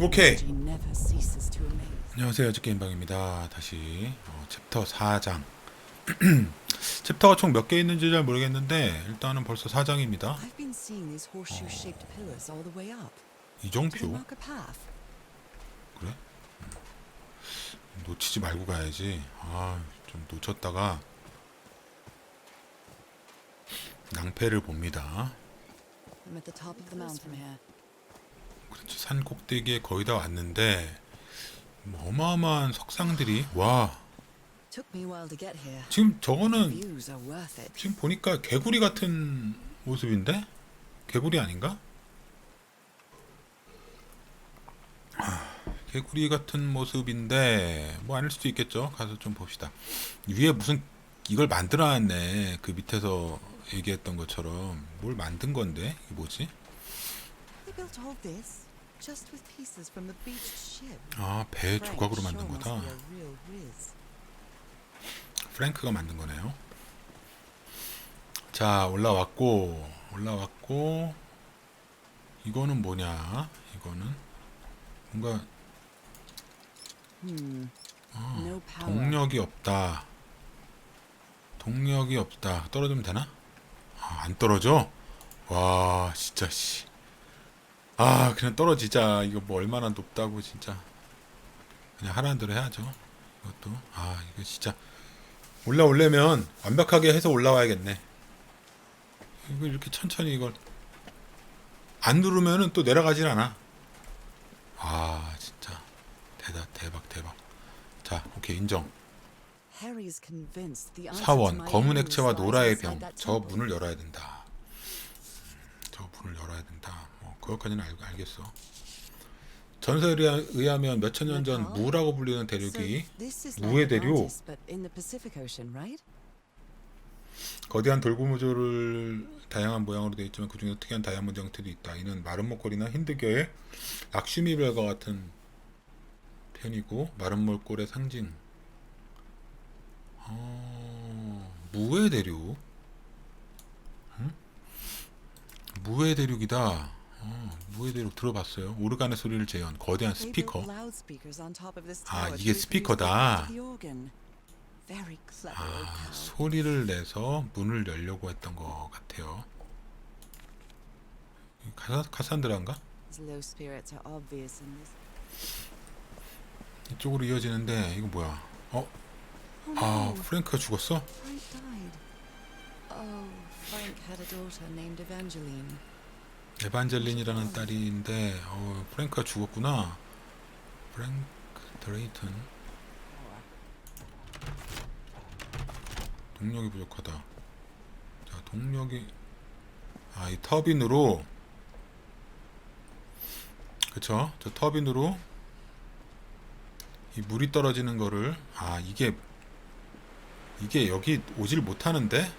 오케이. 안녕하세요. 즈게임방입니다. 다시 어, 챕터 4장. 챕터가 총 몇 개 있는지 잘 모르겠는데 일단은 벌써 4장입니다. I've been seeing these horseshoe-shaped pillars all the way up. Do they 이정표 mark a path? 그래? 음. 놓치지 말고 가야지. 아, 좀 놓쳤다가 낭패를 봅니다. I'm at the top of the mountain here. 그렇죠. 산 꼭대기에 거의 다 왔는데 뭐 어마어마한 석상들이 와. 지금 저거는. 지금 보니까 개구리 같은 모습인데 개구리 아닌가? 아, 개구리 같은 모습인데 뭐 아닐 수도 있겠죠. 가서 좀 봅시다. 위에 무슨 이걸 만들어놨네. 그 밑에서 얘기했던 것처럼 뭘 만든 건데 뭐지? Built all this just with pieces from the beached ship. 아배 Frank 조각으로 만든 거다. 프랭크가 만든 거네요. 자 올라왔고 올라왔고 이거는 뭐냐? 이거는 뭔가 Hmm. 어, No power. 동력이 없다. 동력이 없다. 떨어지면 되나? 아, 안 떨어져? 와 진짜 씨. 아 그냥 떨어지자. 이거 뭐 얼마나 높다고 진짜. 그냥 하라는 대로 해야죠. 이것도 아 이거 진짜 올라오려면 완벽하게 해서 올라와야겠네. 이거 이렇게 천천히 이걸 안 누르면은 또 내려가질 않아. 아 진짜 대박 대박 대박. 자 오케이 인정. 사원 검은 액체와 노라의 병. 저. 문을 열어야 된다. 음, 저 문을 열어야 된다. 뭐 그것까지는 알, 알겠어. 전설에 의하- 의하면 몇천 년 전? 무라고 불리는 대륙이 무의 대륙. 거대한 돌고무조를 다양한 모양으로 되어 있지만 그중에 특이한 다이아몬드 형태도 있다. 이는 마른 목걸이나 힌드교의 락슈미별과 같은 편이고 마른 mol골의 상징. 어, 무의 대륙. 응? 무의 대륙이다. 어, 무의 대륙 들어봤어요. 오르간의 소리를 재현 거대한 스피커. 아, 이게 스피커다. 아. 소리를 내서 문을 열려고 했던 것 같아요. 이 카사, 카산드라인가? 이쪽으로 이어지는데 이거 뭐야? 어? Oh 아 프랭크가 죽었어? 에반젤린이라는 딸인데 어, 프랭크가 죽었구나. 프랭크 드레이튼 동력이 부족하다. 자 동력이 아 이 터빈으로 그쵸? 저 터빈으로 이 물이 떨어지는 거를 아 이게 이게 여기 오질 못하는데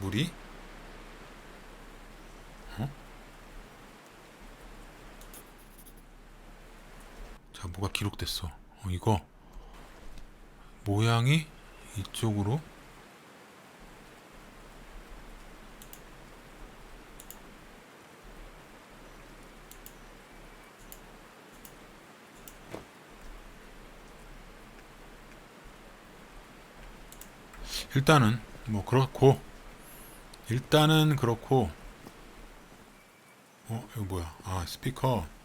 물이 자, 뭐가 기록됐어. 어, 이거? 모양이 이쪽으로? 일단은 뭐 그렇고 일단은 그렇고 어 이거 뭐야? 아 스피커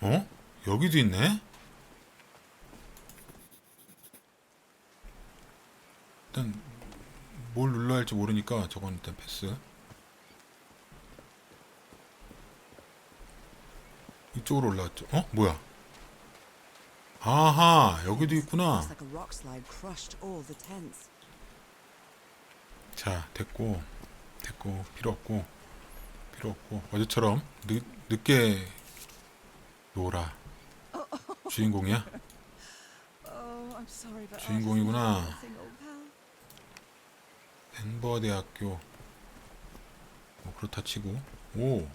어? 여기도 있네? 일단 뭘 눌러야 할지 모르니까 저건 일단 패스 이쪽으로 올라왔죠 어? 뭐야 아하 여기도 있구나. 자 됐고 됐고 필요 없고 필요 없고 어제처럼 늦, 늦게 놀아 주인공이야? Oh, 주인공이구나. 덴버 대학교 뭐 그렇다 치고 오.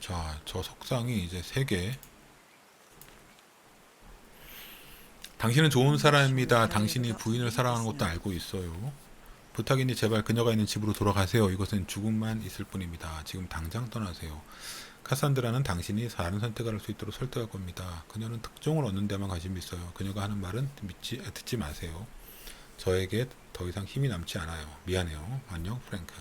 자, 저 석상이 이제 세 개. 당신은 좋은 사람입니다. 당신이 부인을 사랑하는 것도 알고 있어요. 부탁이니 제발 그녀가 있는 집으로 돌아가세요. 이것은 죽음만 있을 뿐입니다. 지금 당장 떠나세요. 카산드라는 당신이 다른 선택을 할 수 있도록 설득할 겁니다. 그녀는 특종을 얻는 데만 관심이 있어요. 그녀가 하는 말은 믿지 아, 듣지 마세요. 저에게 더 이상 힘이 남지 않아요. 미안해요. 안녕 프랭크.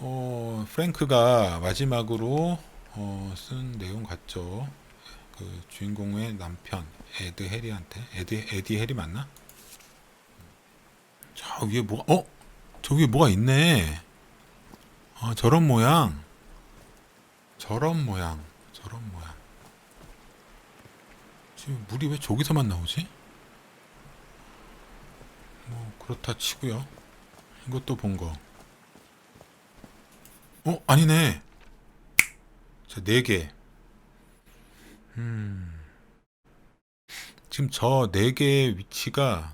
어, 프랭크가 마지막으로 어, 쓴 내용 같죠. 그 주인공의 남편 에드 해리한테 에드 에디 해리 맞나? 저 위에 뭐 어? 저 위에 뭐가 있네. 아, 저런 모양. 저런 모양. 저런 모양. 지금 물이 왜 저기서만 나오지? 뭐 그렇다 치고요. 이것도 본 거. 어, 아니네. 자, 네 개. 음. 지금 저 네 개의 위치가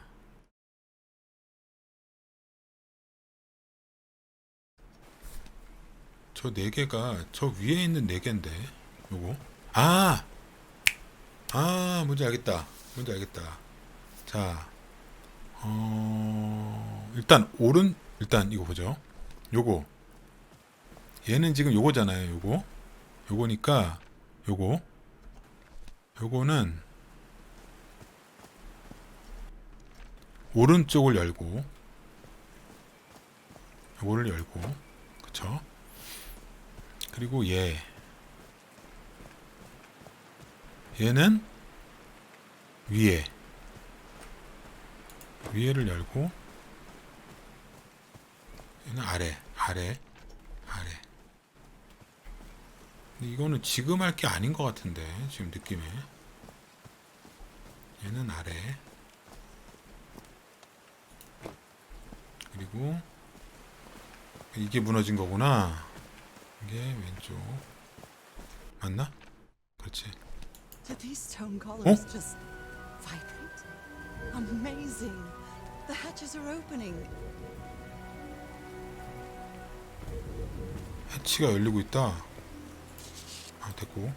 저 네 개가 저 위에 있는 네 개인데 요거 아! 아, 뭔지 알겠다. 뭔지 알겠다. 자, 어, 일단 오른 일단 이거 보죠. 요거 얘는 지금 요거잖아요. 요거 요거니까 요거 요거는 오른쪽을 열고 요거를 열고 그쵸 그리고 얘. 얘는 위에. 위에를 열고 얘는 아래 아래 아래. 이거는 지금 할 게 아닌 것 같은데 지금 느낌에. 얘는 아래. 그리고 이게 무너진 거구나 이게 왼쪽. 맞나? 그렇지. Did these stone columns just vibrate? Amazing! The hatches are opening. 해치가 열리고 있다. 아 됐고.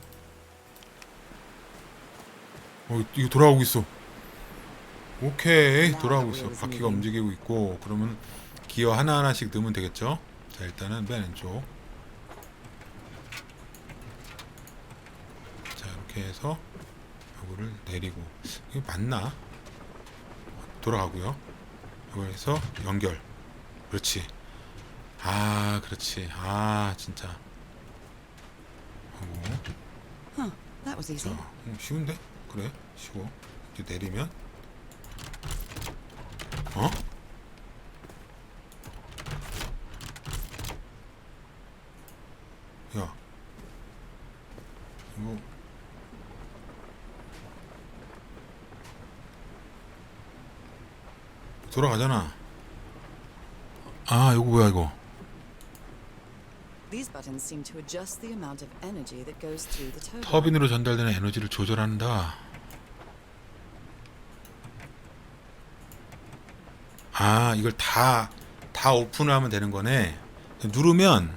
어 이거 돌아가고 있어. 오케이. 돌아가고 있어. 바퀴가 움직이고 있고. 그러면 기어 하나 하나씩 넣으면 되겠죠? 자 일단은 맨 왼쪽 자 이렇게 해서 요거를 내리고 이게 맞나? 돌아가고요. 이걸 해서 연결. 그렇지. 아 그렇지. 아 진짜. 하고. was 자. 어, 쉬운데? 그래 쉬워. 이제 내리면. 어 야, 이거 돌아가잖아. 아, 이거 뭐야 이거? These buttons seem to adjust the amount of energy that goes through the turbine. 터빈으로 전달되는 에너지를 조절한다. 아, 이걸 다, 다 오픈을 하면 되는 거네. 누르면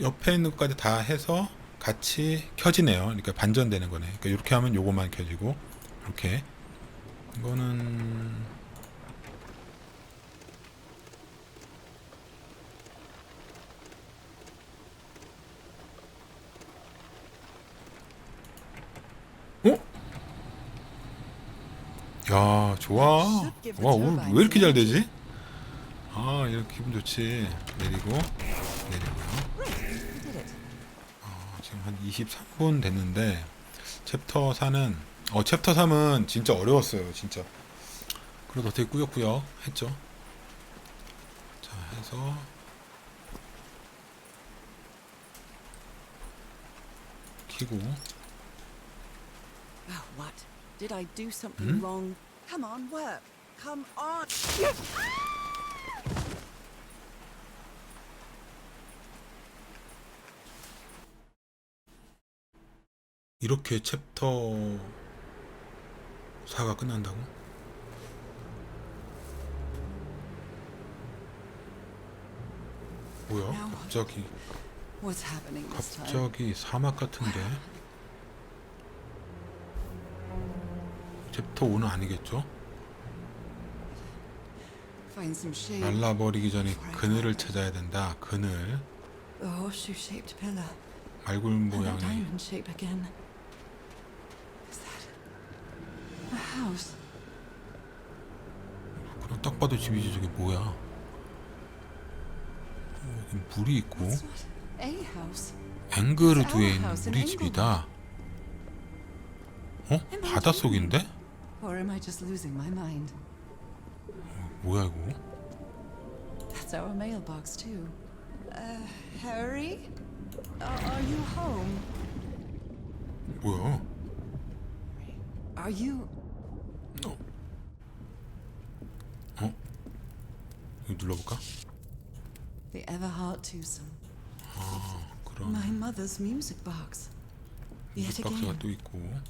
옆에 있는 것까지 다 해서 같이 켜지네요. 그러니까 반전되는 거네. 그러니까 이렇게 하면 요것만 켜지고, 이렇게. 이거는 어? 야, 좋아. 와, 오늘 왜 이렇게 잘 되지? 아, 이렇게 기분 좋지. 내리고, 내리고요. 어, 지금 한 23분 됐는데, 챕터 4는, 어, 챕터 3은 진짜 어려웠어요, 진짜. 그래도 어떻게 꾸역꾸역 했죠. 자, 해서, 키고, Oh, what? Did I do something Hmm? wrong? Come on, work. Come on. 이렇게 챕터 4가 끝난다고? 뭐야? 갑자기? 갑자기 사막 같은데? 챕터 5는 아니겠죠? 말라버리기 전에 그늘을 찾아야 된다. 그늘. 말굴 모양의 diamond shape again. Is that a house? 그럼 딱 봐도 집이지 저게 뭐야? 여기 물이 있고 It's not a house. 앵그르드에 있는 우리 집이다. 어? 바닷속인데? Or am I just losing my mind? 뭐야 이거? That's our mailbox too. Uh, Harry? Are, are you home? 뭐야? Are you? 어? 어? 이거 눌러볼까? The Everheart twosome. 그럼 My mother's music box. Yet 박스가 again. 또 있고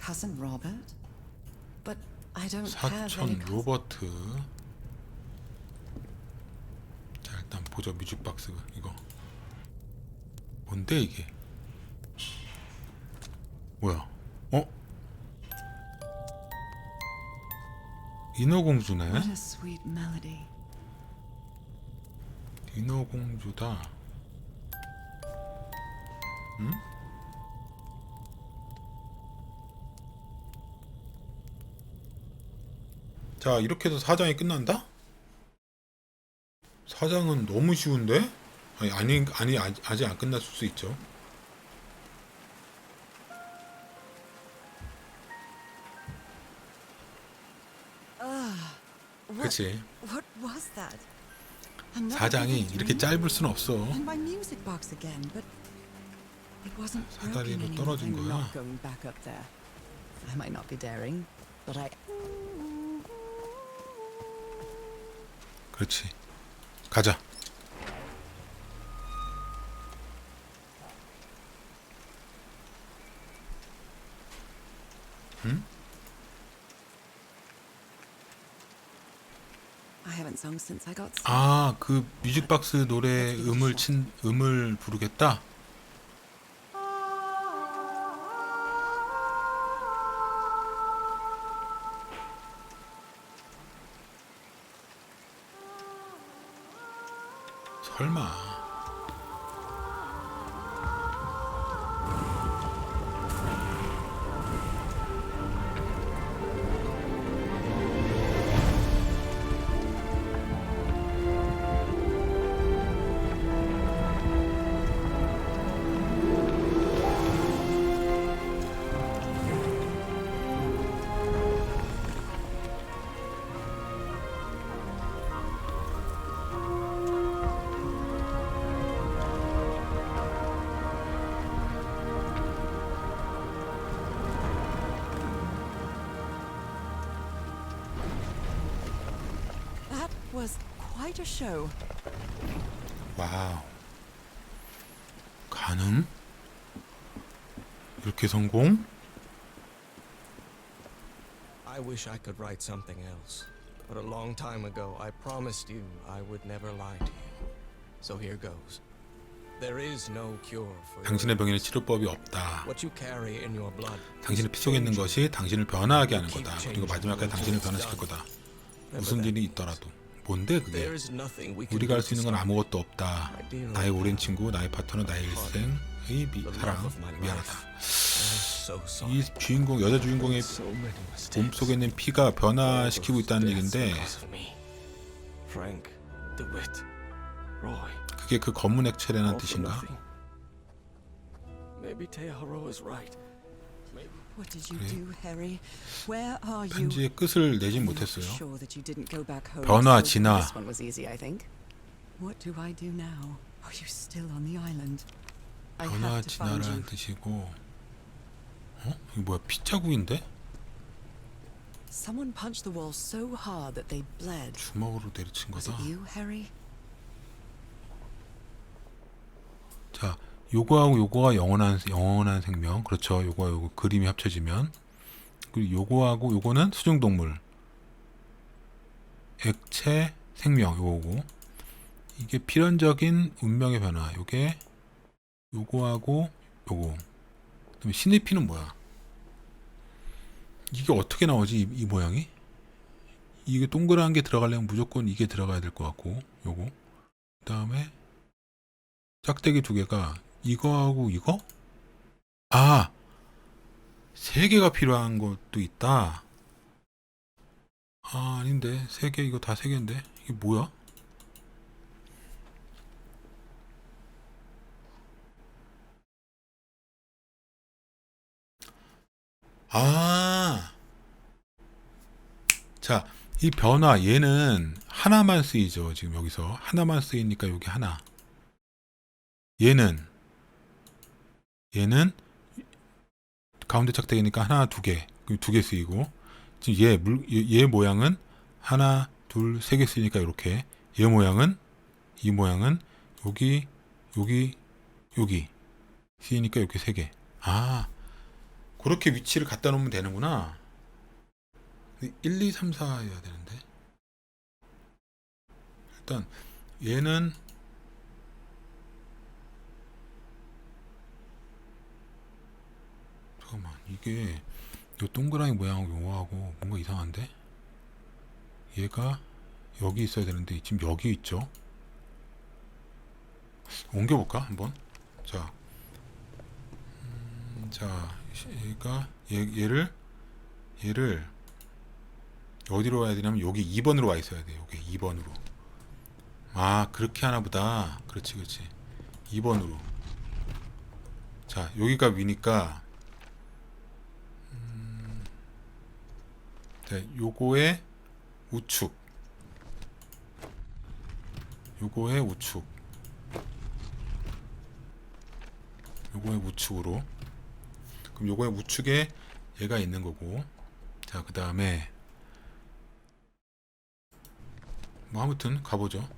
Cousin Robert? But I don't have any 사촌 cousins. 로버트 자 일단 보자 뮤직박스 이거 뭔데 이게 뭐야 인어공주네. 인어공주다 응? 자 이렇게 해서 사장이 끝난다? 사장은 너무 쉬운데? 아니 아니 아니 아직 안 끝났을 수 있죠 그치 사장이 이렇게? 짧을 순 없어 사다리로. 떨어진 거야. 그렇지 가자 I 아 그 뮤직박스 노래 음을 친 음을 부르겠다? 설마 was quite a show. 와우 가능? 이렇게 성공? I wish I could write something else. But a long time ago, I promised you I would never lie to you. So here goes. There is no cure for your 당신의 병에는. 치료법이 없다 What you carry in your blood. 당신의 피 속에 있는 것이 당신을 변화하게 하는 거다 그리고 마지막까지 당신을 변화시킬 거다 무슨 일이 있더라도 뭔데 그게 우리가 할 수 있는 건 아무것도 없다. 나의 오랜 친구, 나의 파트너, 나의 일생의 미, 사랑. 미안하다. 이 주인공 여자 주인공의 몸. 속에 있는 피가 변화시키고 있다는 얘긴데. 그게 그 검은 액체라는 뜻인가? 그래. do, Harry? Where are you? 편지의 끝을 I'm 못했어요. Sure that you didn't go back home. 변화, 진화. This one was easy, I think. What do I do now? Are you still on the island? I 변화 진화라는. 뜻이고 어? 이게 뭐야? 피자국인데? Someone punched the wall so hard that they bled. 주먹으로 내리친 거다. it you, Harry? 자, 요거하고 요거가 영원한 영원한 생명. 그렇죠. 요거와 요거 그림이 합쳐지면 그리고 요거하고 요거는 수중 동물. 액체 생명 요거고 이게 필연적인 운명의 변화. 요게 요거하고 요거. 그다음에 신의 피는 뭐야? 이게 어떻게 나오지 이, 이 모양이? 이게 동그란 게 들어가려면 무조건 이게 들어가야 될 것 같고 요거 그 다음에 짝대기 두 개가 이거하고 이거? 아 세 개가 필요한 것도 있다. 아 아닌데. 세 개 이거 다 세 개인데. 이게 뭐야? 아. 자, 이 변화 얘는 하나만 쓰이죠. 지금 여기서. 하나만 쓰이니까 여기 하나. 얘는 얘는 가운데 짝대기니까 하나 두 개, 두 개 쓰이고 지금 얘, 물, 얘, 얘 모양은 하나, 둘, 세 개 쓰이니까 이렇게 얘 모양은 이 모양은 여기, 여기, 여기 쓰이니까 이렇게 세 개. 아, 그렇게 위치를 갖다 놓으면 되는구나. 1, 2, 3, 4 해야 되는데. 일단 얘는 이게 요 동그라미 모양하고 요거하고 뭔가 이상한데? 얘가 여기 있어야 되는데 지금 여기 있죠? 옮겨볼까 한번? 자, 음, 자, 얘가 얘, 얘를 얘를 어디로 와야 되냐면 여기 2번으로 와 있어야 돼. 여기 2번으로. 아 그렇게 하나 보다. 그렇지 그렇지. 2번으로. 자 여기가 위니까 네, 요거의 우측. 요거의 우측. 요거의 우측으로. 그럼 요거의 우측에 얘가 있는 거고. 자, 그 다음에 뭐 아무튼 가보죠.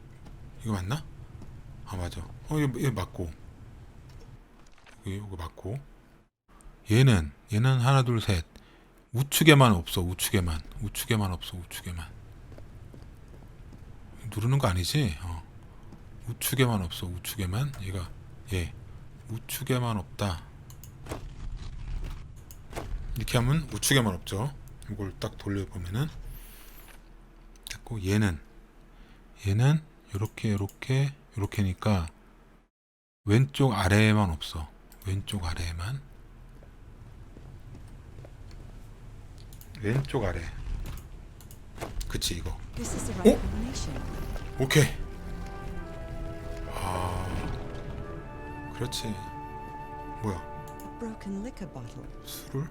이거 맞나? 아 맞아. 어 얘, 얘 맞고 이거 맞고 얘는 얘는 하나 둘셋 우측에만 없어 우측에만 우측에만 없어 우측에만 누르는 거 아니지? 어. 우측에만 없어 우측에만 얘가 얘 우측에만 없다. 이렇게 하면 우측에만 없죠. 이걸 딱 돌려보면은 됐고 얘는 얘는 이렇게 이렇게 이렇게니까 왼쪽 아래에만 없어. 왼쪽 아래에만. 왼쪽 아래. 그치 이거. Oh. combination. 오케이. 아, 그렇지. 뭐야? 술을?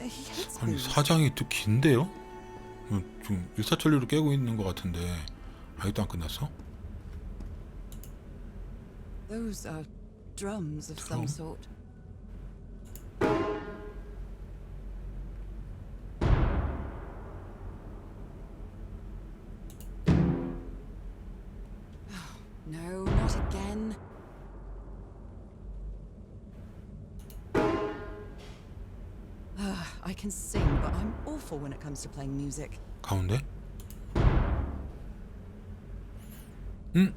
Uh, 아니. 사장이 또 긴데요? 어, 좀 일사천리로 깨고 있는 것 같은데 아직도 안 끝났어? Those are drums of some Drum? sort. awful when it comes to playing music. 가운데? 응?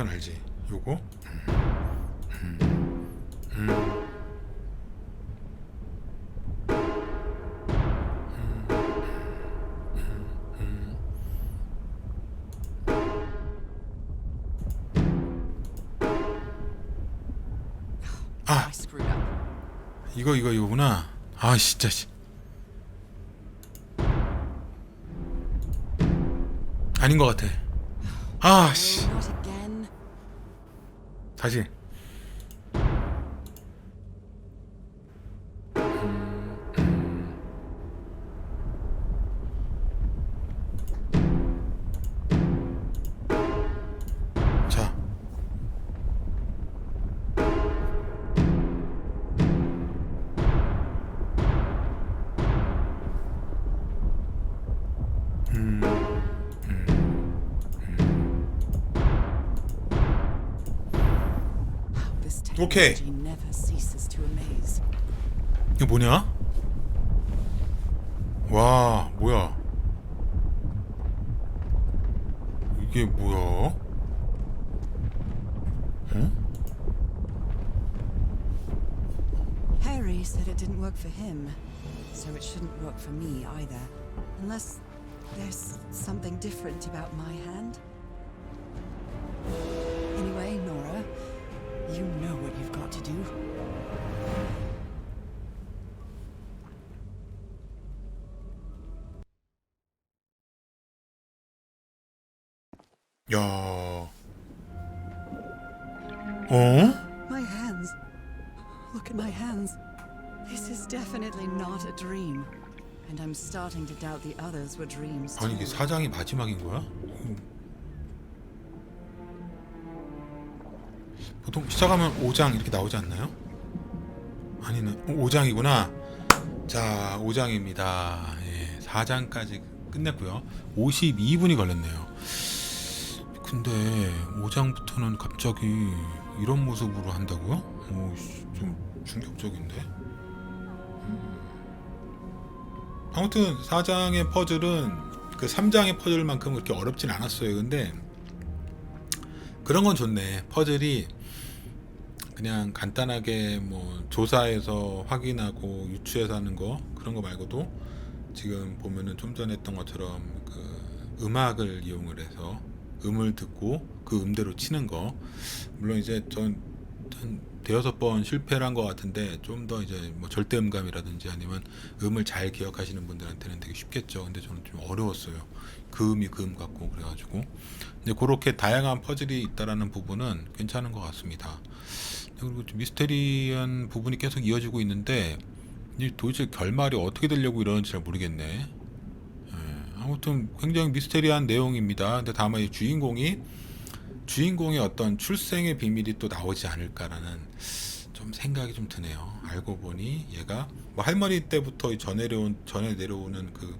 이건 알지. 요거. 음. 음. 음. 이거 이거 이거구나. 아 진짜 씨. 아닌 것 같아. 아 No, 씨. not again. 다시. 오케이. He never ceases to amaze. 이게 뭐냐? 와, 뭐야? 이게 뭐야? 응? Harry said it didn't work for him, so it shouldn't work for me either. Unless there's something different about my hand. Anyway, Nora, you know 야. 어? My hands. Look at my hands. This is definitely not a dream. And I'm starting to doubt the others were dreams. 아니 이게 too. 사장이 마지막인 거야? 보통 시작하면 5장 이렇게 나오지 않나요? 아니네 5장이구나 자 5장입니다 예, 4장까지 끝냈고요 52분이 걸렸네요 근데 5장부터는 갑자기 이런 모습으로 한다고요? 오, 씨, 좀 충격적인데 아무튼 4장의 퍼즐은 그 3장의 퍼즐만큼 그렇게 어렵진 않았어요. 근데 그런 건 좋네. 퍼즐이 그냥 간단하게 뭐 조사해서 확인하고 유추해서 하는 거 그런 거 말고도 지금 보면은 좀 전에 했던 것처럼 그 음악을 이용을 해서 음을 듣고 그 음대로 치는 거 물론 이제 전한 대여섯 번 실패를 한 것 같은데 좀 더 이제 뭐 절대 음감이라든지 아니면 음을 잘 기억하시는 분들한테는 되게 쉽겠죠. 근데 저는 좀 어려웠어요. 그 음이 그 음 같고 그래가지고 이제 그렇게 다양한 퍼즐이 있다라는 부분은 괜찮은 것 같습니다. 그리고 좀 미스테리한 부분이 계속 이어지고 있는데 이 도대체 결말이 어떻게 되려고 이러는지 잘 모르겠네. 예, 아무튼 굉장히 미스테리한 내용입니다. 근데 다만 이 주인공이 주인공의 어떤 출생의 비밀이 또 나오지 않을까라는 좀 생각이 좀 드네요. 알고 보니 얘가 뭐 할머니 때부터 전해 내려온 전해 내려오는 그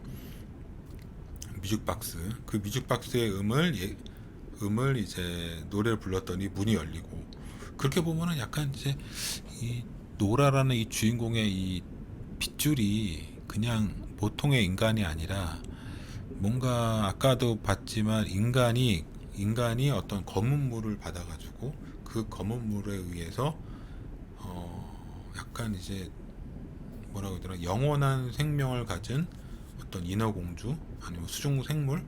뮤직박스 그 뮤직박스의 음을 예, 음을 이제 노래를 불렀더니 문이 열리고 그렇게 보면은 약간 이제 이 노라라는 이 주인공의 이 핏줄이 그냥 보통의 인간이 아니라 뭔가 아까도 봤지만 인간이 인간이 어떤 검은 물을 받아가지고 그 검은 물에 의해서 어 약간 이제 뭐라고 되나 영원한 생명을 가진 어떤 인어공주 아니면 수중 생물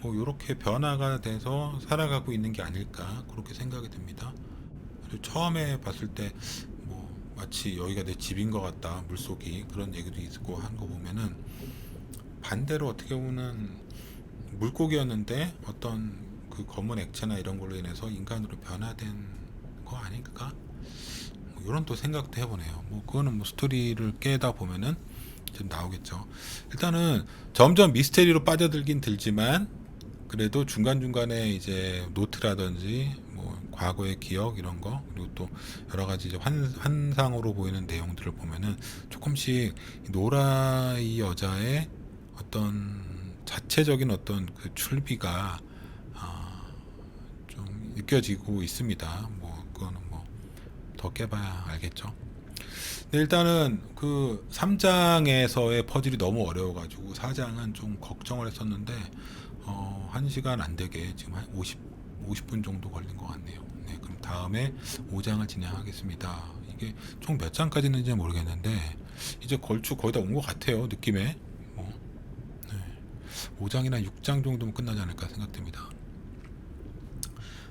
뭐 이렇게 변화가 돼서 살아가고 있는 게 아닐까 그렇게 생각이 듭니다. 처음에 봤을 때 뭐 마치 여기가 내 집인 것 같다 물속이 그런 얘기도 있고 한 거 보면은 반대로 어떻게 보면 물고기였는데 어떤 그 검은 액체나 이런 걸로 인해서 인간으로 변화된 거 아닐까? 뭐 이런 또 생각도 해보네요. 뭐 그거는 뭐 스토리를 깨다 보면은 좀 나오겠죠. 일단은 점점 미스테리로 빠져들긴 들지만 그래도 중간 중간에 이제 노트라든지 뭐 과거의 기억 이런 거 그리고 또 여러 가지 이제 환, 환상으로 보이는 내용들을 보면은 조금씩 이 노라 이 여자의 어떤 자체적인 어떤 그 출비가 아, 좀 느껴지고 있습니다. 뭐 그거는 뭐 더 깨봐야 알겠죠. 일단은 그 3장에서의 퍼즐이 너무 어려워가지고 4장은 좀 걱정을 했었는데 어, 1시간 안 되게 지금 한 50, 50분 정도 걸린 것 같네요. 네, 그럼 다음에 5장을 진행하겠습니다. 이게 총 몇 장까지 있는지 모르겠는데 이제 걸추 거의 다 온 것 같아요. 느낌에. 뭐, 네. 5장이나 6장 정도면 끝나지 않을까 생각됩니다.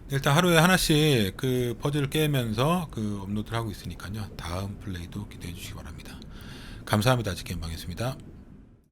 일단 하루에 하나씩 그 퍼즐을 깨면서 그 업로드를 하고 있으니까요. 다음 플레이도 기대해 주시기 바랍니다. 감사합니다. 지겜방이었습니다.